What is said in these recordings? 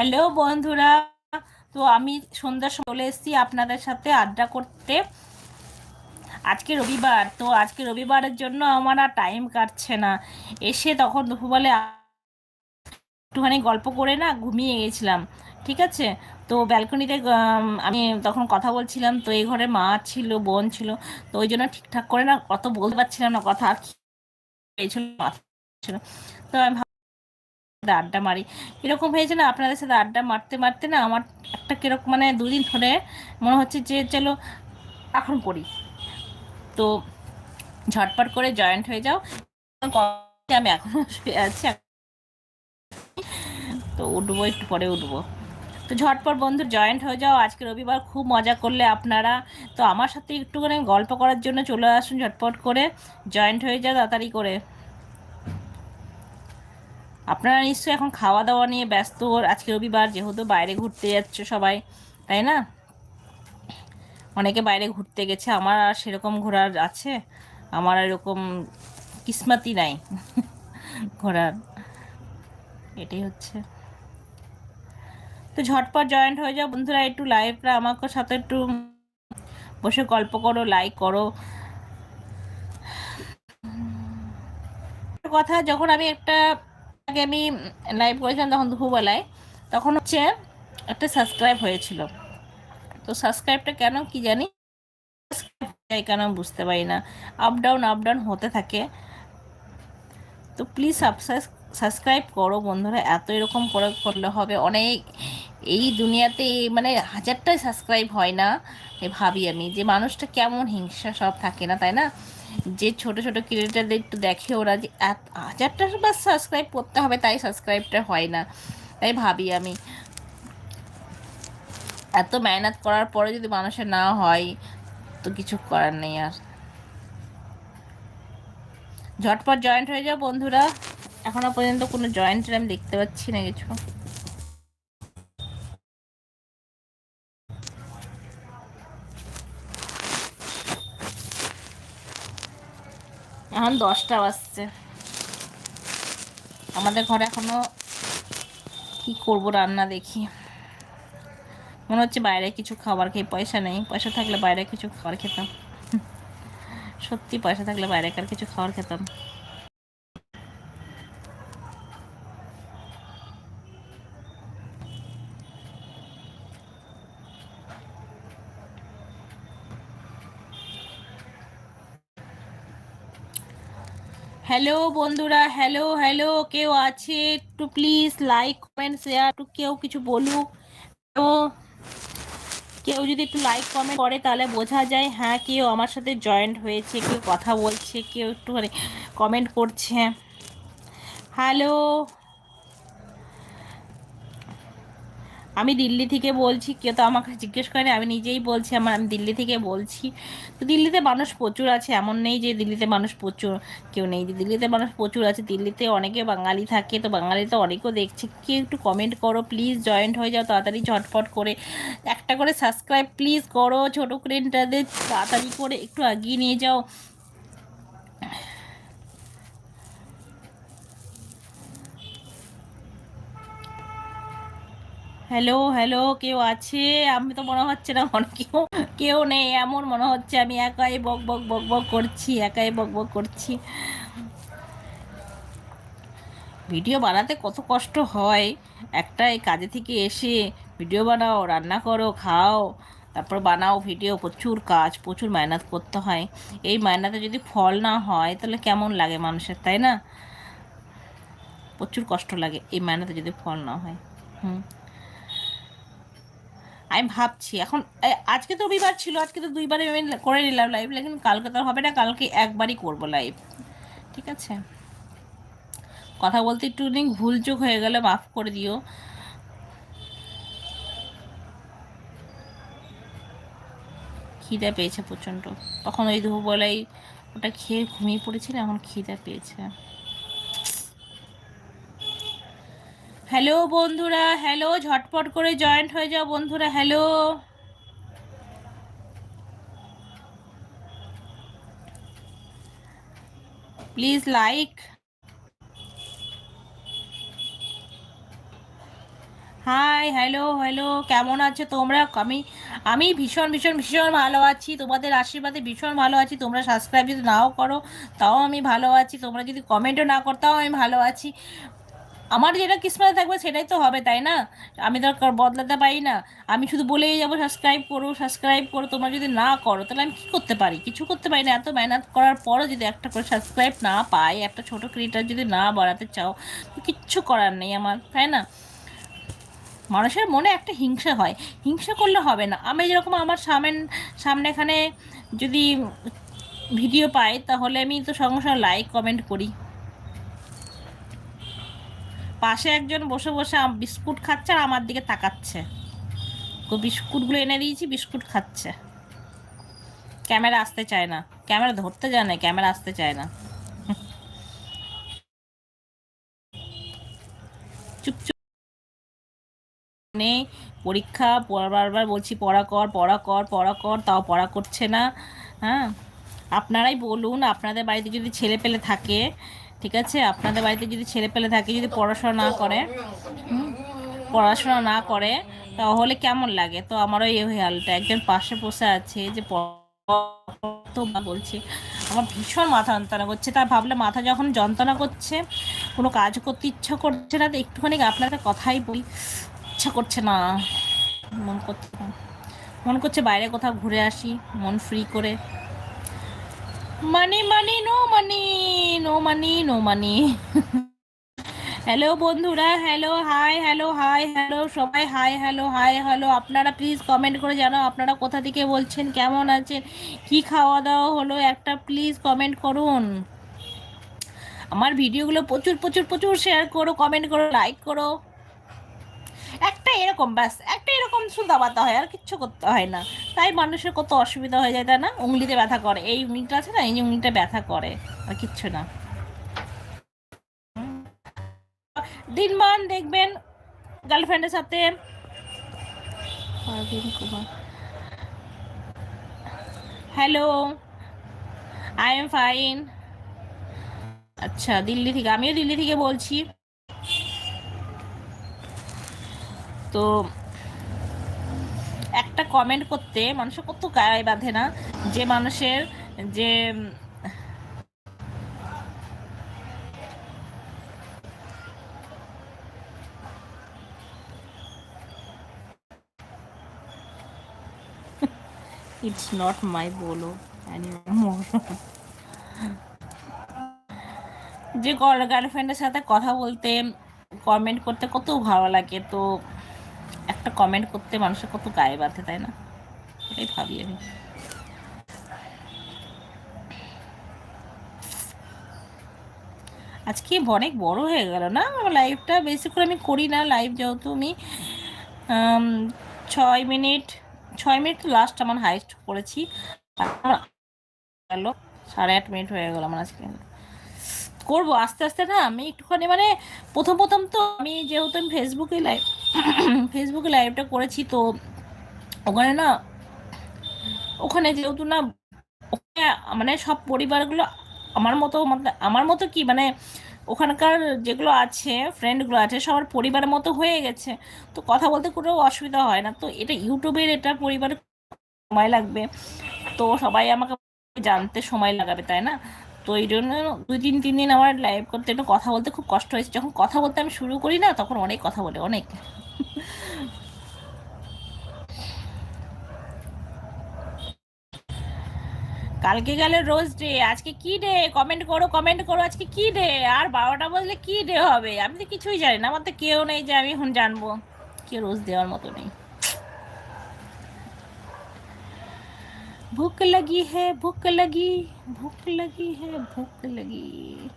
Hello বন্ধুরা, তো আমি সন্ধ্যার সময় চলে এসেছি আপনাদের সাথে আড্ডা করতে। আজকে রবিবার, তো আজকে রবিবারের জন্য আমার আর টাইম কাটছে না। এসে তখন দুপুরবেলা একটুখানি গল্প করে না ঘুমিয়ে গেছিলাম, ঠিক আছে? তো ব্যালকনিতে আমি তখন কথা বলছিলাম, তো এই ঘরে মা ছিল, বোন ছিল, তো ওই জন্য ঠিকঠাক করে না কত বলতে পারছিলাম না, কথা ছিল। তো আমি আড্ডা মারি। এরকম হয়েছে না, আপনাদের সাথে আড্ডা মারতে মারতে না আমার একটা কীরকম মানে দুদিন ধরে মনে হচ্ছে যে চলো এখন করি। তো ঝটপট করে জয়েন্ট হয়ে যাও। আমি এখনও শুয়ে আছি। তো উঠবো, একটু পরে উঠবো। তো ঝটপট বন্ধু জয়েন্ট হয়ে যাও। আজকে রবিবার খুব মজা করলে আপনারা। তো আমার সাথে একটুখানি গল্প করার জন্য চলে আসুন ঝটপট করে। জয়েন্ট হয়ে যাও তাড়াতাড়ি করে। আপনারা নিশ্চয়ই এখন খাওয়া দাওয়া নিয়ে ব্যস্ত। আজকে রবিবার, যেহেতু বাইরে ঘুরতে যাচ্ছে সবাই, তাই না? অনেকে বাইরে ঘুরতে গেছে, আমার আর সেরকম ঘোরার আছে। আমার এরকম কিসমতি নাই ঘোরার। এটাই হচ্ছে। তো ঝটপট জয়েন্ট হয়ে যাও বন্ধুরা, একটু লাইভটা আমাকে সাথে একটু বসে গল্প করো লাইক করো। কথা, যখন আমি একটা আগে আমি লাইভ করেছিলাম, তখন দুপুরবেলায়। তখন হচ্ছে একটা সাবস্ক্রাইব হয়েছিল। তো সাবস্ক্রাইবটা কেন কি জানি? কেন বুঝতে পারি না। আপ ডাউন আপ ডাউন হতে থাকে। তো প্লিজ সাবস্ক্রাইব করো বন্ধুরা, এত এরকম করে করলে হবে। অনেক এই দুনিয়াতে মানে হাজারটাই সাবস্ক্রাইব হয় না ভাবি আমি। যে মানুষটা কেমন হিংসা সব থাকে না, তাই না? যে ছোট ছোট ক্রিয়েটারদের একটু দেখে ওরা যে এত হাজারটা বা সাবস্ক্রাইব করতে হবে, তাই সাবস্ক্রাইবটা হয় না। তাই ভাবি আমি, এত মেহনত করার পরে যদি মানুষের না হয়, তো কিছু করার নেই আর। ঝটপট জয়েন্ট হয়ে যাও বন্ধুরা। এখনও পর্যন্ত কোনো জয়েন্টের আমি দেখতে পাচ্ছি না কিছু। এখন দশটা বাজছে। আমাদের ঘরে এখনও কি করব রান্না দেখি। মনে হচ্ছে বাইরে কিছু খাবার খেয়ে পয়সা নেই। পয়সা থাকলে বাইরে কিছু খাবার খেতাম। সত্যি পয়সা থাকলে বাইরেকার কিছু খাবার খেতাম। হ্যালো বন্ধুরা, হ্যালো হ্যালো, কেউ আছে? একটু প্লিজ লাইক কমেন্ট শেয়ার একটু কেউ কিছু বলুক। তো কেউ যদি একটু লাইক কমেন্ট করে, তাহলে বোঝা যায় হ্যাঁ কেউ আমার সাথে জয়েন্ট হয়েছে, কেউ কথা বলছে, কেউ একটু কমেন্ট করছে। হ্যালো আমি দিল্লি থেকে বলছি, কেউ তো আমাকে জিজ্ঞেস করেনি, আমি নিজেই বলছি আমার, আমি দিল্লি থেকে বলছি। তো দিল্লিতে মানুষ প্রচুর আছে, এমন নেই যে দিল্লিতে মানুষ প্রচুর, কেউ নেই। যে দিল্লিতে মানুষ প্রচুর আছে, দিল্লিতে অনেকে বাঙালি থাকে, তো বাঙালি তো অনেকেও দেখছে। কেউ একটু কমেন্ট করো প্লিজ জয়েন্ট হয়ে যাও, তাড়াতাড়ি ঝটফট করে, একটা করে সাবস্ক্রাইব প্লিজ করো, ছোটো ক্রেনটাদের তাড়াতাড়ি করে একটু এগিয়ে নিয়ে যাও। হ্যালো হ্যালো, কেউ আছে? আমি তো মনে হচ্ছে না, মনে কেউ কেউ নেই, এমন মনে হচ্ছে আমি একাই বক বক বক বক করছি, একাই বক বক করছি। ভিডিও বানাতে কত কষ্ট হয়। একটা এই কাজে থেকে এসে ভিডিও বানাও, রান্না করো, খাও, তারপর বানাও ভিডিও, প্রচুর কাজ, প্রচুর মেহনত করতে হয়। এই মেহনতে যদি ফল না হয়, তাহলে কেমন লাগে মানুষের, তাই না? প্রচুর কষ্ট লাগে এই মেহনতে যদি ফল না হয়। হুম। আমি ভাবছি। এখন আজকে তো রবিবার ছিল, আজকে তো দুইবারে আমি করে নিলাম লাইভ লেকিন কালকে তো হবে না, কালকে একবারই করব লাইভ ঠিক আছে? কথা বলতে একটু ভুল চোখ হয়ে গেলে মাফ করে দিও। খিদে পেয়েছে প্রচণ্ড। তখন ওই দুপুরবেলায় ওটা খেয়ে ঘুমিয়ে পড়েছিল, এখন খিদে পেয়েছে। হ্যালো বন্ধুরা, হ্যালো, ঝটপট করে জয়েন্ট হয়ে যাও বন্ধুরা, hello. Please like hi hello hello কেমন আছো তোমরা? আমি আমি ভীষণ ভীষণ ভীষণ ভালো আছি। তোমাদের আশীর্বাদে ভীষণ ভালো আছি। তোমরা সাবস্ক্রাইব যদি নাও করো, তাও আমি ভালো আছি। তোমরা যদি কমেন্টও না করতাও আমি ভালো আছি। আমার যেটা কিসমতে থাকবে সেটাই তো হবে, তাই না? আমি তো বদলাতে পারি না। আমি শুধু বলেই যাব সাবস্ক্রাইব করো সাবস্ক্রাইব করো, তোমরা যদি না করো, তাহলে আমি কী করতে পারি? কিছু করতে পারি না, এত মেহনত করার পরও যদি একটা করে সাবস্ক্রাইব না পাই, একটা ছোটো ক্রিয়েটার যদি না বাড়াতে চাও, তো কিচ্ছু করার নেই আমার, তাই না? মানুষের মনে একটা হিংসা হয়। হিংসা করলে হবে না। আমি যেরকম আমার সামনে, সামনেখানে যদি ভিডিও পাই, তাহলে আমি তো সঙ্গে সঙ্গে লাইক কমেন্ট করি। পাশে একজন বসে বসে বিস্কুট খাচ্ছে আর আমার দিকে তাকাচ্ছে। বিস্কুটগুলো এনে দিয়েছি, বিস্কুট খাচ্ছে। ক্যামেরা আসতে চায় না। ক্যামেরা ধরতে জানে ক্যামেরা আসতে চায় না। চুপচুপ নেই পরীক্ষা বারবার বলছি, পড়া কর পড়া কর পড়া কর, তাও পড়া করছে না। হ্যাঁ? আপনারাই বলুন, আপনাদের বাড়িতে যদি ছেলে পেলে থাকে ঠিক আছে? আপনাদের বাড়িতে যদি ছেলে পেলে থাকে, যদি পড়াশোনা না করে পড়াশোনা না করে, তাহলে কেমন লাগে? তো আমারও এই হালটা একজন পাশে বসে আছে যে তো বলছি, আমার ভীষণ মাথা যন্ত্রণা করছে। তা ভাবলে মাথা যখন যন্ত্রণা করছে, কোনো কাজ করতে ইচ্ছা করছে না, তো একটুখানি আপনাদের কথাই বলি। ইচ্ছা করছে না। মন করছে মন করছে, বাইরে কোথাও ঘুরে আসি, মন ফ্রি করে। Money money no money no money no money hello বন্ধুরা hello hi hello hi hello সবাই হাই হ্যালো হাই হ্যালো আপনারা প্লিজ কমেন্ট করে জানাও, আপনারা কোথা থেকে বলছেন, কেমন আছেন, কি খাওয়া দাওয়া হলো, একটা প্লিজ কমেন্ট করুন। আমার ভিডিওগুলো প্রচুর প্রচুর প্রচুর শেয়ার করো কমেন্ট করো লাইক করো। একটা এরকম, ব্যাস, একটা এরকম শুধু দাবাতে হয়, আর কিচ্ছু করতে হয় না। তাই মানুষের কত অসুবিধা হয়ে যায়, তাই না? উংলিতে ব্যথা করে। এই উংলিটা আছে না? এই যে উংলিটা ব্যথা করে, আর কিচ্ছু না। দিনমান দেখবেন গার্লফ্রেন্ডের সাথে। Hello, I am fine. আচ্ছা দিল্লি থেকে, আমিও দিল্লি থেকে বলছি। তো একটা কমেন্ট করতে মানুষের কত গায়ে বাঁধে না? যে মানুষের যে ইটস নট মাই বলো যে গার্লফ্রেন্ডের সাথে কথা বলতে কমেন্ট করতে কত ভালো লাগে তো একটা কমেন্ট করতে মানুষের কত গায়ে বাঁধে, তাই না? এটাই ভাবি আমি। আজকে অনেক বড় হয়ে গেল না আমার লাইভটা বেশি করে আমি করি না লাইভ যেহেতু আমি ছয় মিনিট ছয় মিনিট লাস্ট আমার হাইস্ট করেছি। সাড়ে আট মিনিট হয়ে গেল আমার আজকে। করব, আস্তে আস্তে না আমি একটুখানি মানে প্রথম প্রথম তো আমি যেহেতু আমি ফেসবুকে লাইভ ফেসবুকে লাইভটা করেছি তো ওখানে না, ওখানে যেহেতু না, ওখানে মানে সব পরিবারগুলো আমার মতো আমার মতো কি মানে ওখানকার যেগুলো আছে ফ্রেন্ডগুলো আছে, সবার পরিবারের মতো হয়ে গেছে। তো কথা বলতে কোনো অসুবিধা হয় না। তো এটা ইউটিউবের এটা পরিবার সময় লাগবে। তো সবাই আমাকে জানতে সময় লাগাবে, তাই না? তো এই জন্য দুই তিন তিন দিন আমার লাইভ করতে একটু কথা বলতে খুব কষ্ট হয়েছে। যখন কথা বলতে আমি শুরু করি না, তখন অনেক কথা বলে, অনেক। কালকে গেলে রোজ ডে আজকে কি ডে কমেন্ট করো কমেন্ট করো, আজকে কি ডে আর বারোটা বললে কি ডে হবে? আমি তো কিছুই জানি না, আমার তো কেউ নেই যে আমি এখন জানব। কেউ রোজ দেওয়ার মতো নেই। भूख लगी है भूख लगी भूख लगी है भूख लगी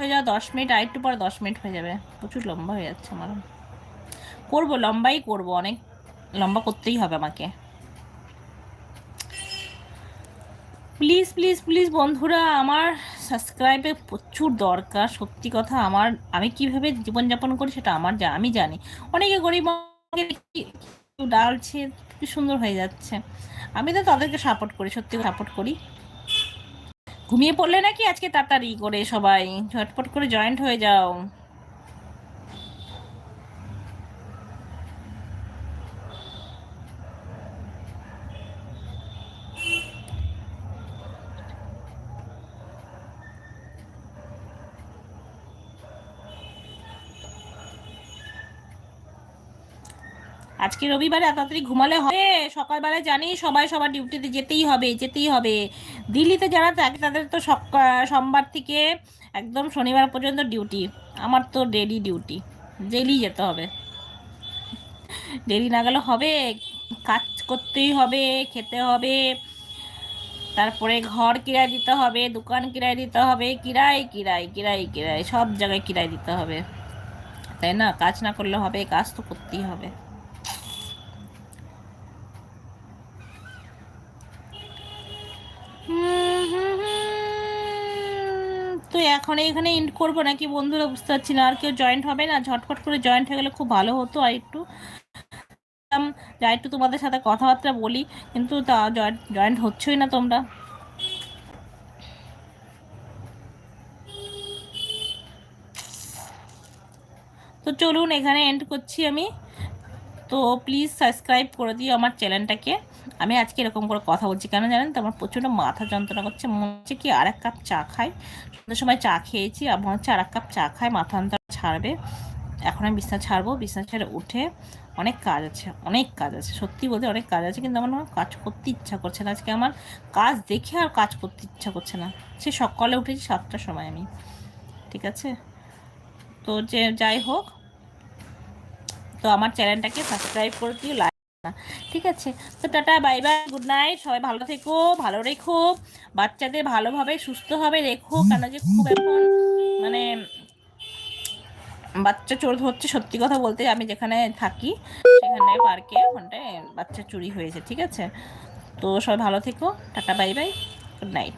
হয়ে যাও দশ মিনিট আর একটু পরে দশ মিনিট হয়ে যাবে প্রচুর লম্বা হয়ে যাচ্ছে আমার করবো লম্বাই করব অনেক লম্বা করতেই হবে আমাকে প্লিজ প্লিজ প্লিজ বন্ধুরা আমার সাবস্ক্রাইবে প্রচুর দরকার। সত্যি কথা আমার, আমি কীভাবে জীবনযাপন করি সেটা আমার যা আমি জানি। অনেকে গরিব ডালছে কি সুন্দর হয়ে যাচ্ছে। আমি তো তাদেরকে সাপোর্ট করি, সত্যি সাপোর্ট করি। ঘুমিয়ে পড়লে নাকি আজকে তাড়াতাড়ি করে সবাই, ঝটপট করে জয়েন্ট হয়ে যাও। আজকে রবিবারে তাড়াতাড়ি ঘুমালে হবে। সকালবেলায় জানি সবাই সবার ডিউটিতে যেতেই হবে যেতেই হবে। দিল্লিতে যারা থাকে, তাদের তো সোমবার থেকে একদম শনিবার পর্যন্ত ডিউটি। আমার তো ডেলি ডিউটি। ডেলি যেতে হবে। দেরি না গেলে হবে, কাজ করতেই হবে, খেতে হবে। তারপরে ঘর কিরায় দিতে হবে, দোকান কিরায় দিতে হবে, কিরায় কিরায় কিরায় কিরায়, সব জায়গায় কিরায় দিতে হবে। তাই না? কাজ না করলে হবে, কাজ তো করতেই হবে। এখন এখানে ইন্ড করব নাকি? বন্ধুরা বুঝতে পারছি না। আর কেউ জয়েন্ট হবে না? ঝটফট করে জয়েন্ট হয়ে গেলে খুব ভালো হতো আর একটু। যা একটু তোমাদের সাথে কথাবার্তা বলি। কিন্তু তা জয়েন্ট হচ্ছই না তোমরা। তো চলুন এখানে এন্ড করছি আমি। তো প্লিজ সাবস্ক্রাইব করে দিও আমার চ্যানেলটাকে আমি আজকে এরকম করে কথা বলছি। কেন জানেন তো, আমার প্রচণ্ড মাথা যন্ত্রণা করছে। মনে হচ্ছে কি আর এক কাপ চা খাই। সন্ধ্যের সময় চা খেয়েছি আর মনে হচ্ছে আর এক কাপ চা খাই। মাথা যন্ত্রণা ছাড়বে। এখন আমি বিছনা ছাড়বো। বিছনা ছেড়ে উঠে অনেক কাজ আছে। অনেক কাজ আছে। সত্যি বলতে অনেক কাজ আছে। কিন্তু আমার কাজ করতে ইচ্ছা করছে না। আজকে আমার কাজ দেখে আর কাজ করতে ইচ্ছা করছে না। সে সকালে উঠেছি সাতটার সময় আমি। ঠিক আছে? তো যে যাই হোক, তো আমার চ্যানেলটাকে সাবস্ক্রাইব করে দিও লাইক ঠিক আছে? তো tata, bye bye, good night, সবাই ভালো থেকো, ভালো রেখো, বাচ্চাদের ভালোভাবে সুস্থভাবে রেখো, কেন যে খুব এখন মানে বাচ্চা চোর হচ্ছে সত্যি কথা বলতে আমি যেখানে থাকি, সেখানে পার্কে ওখানটায় বাচ্চা চুরি হয়েছে, ঠিক আছে? তো সবাই ভালো থেকো, tata, bye bye, good night.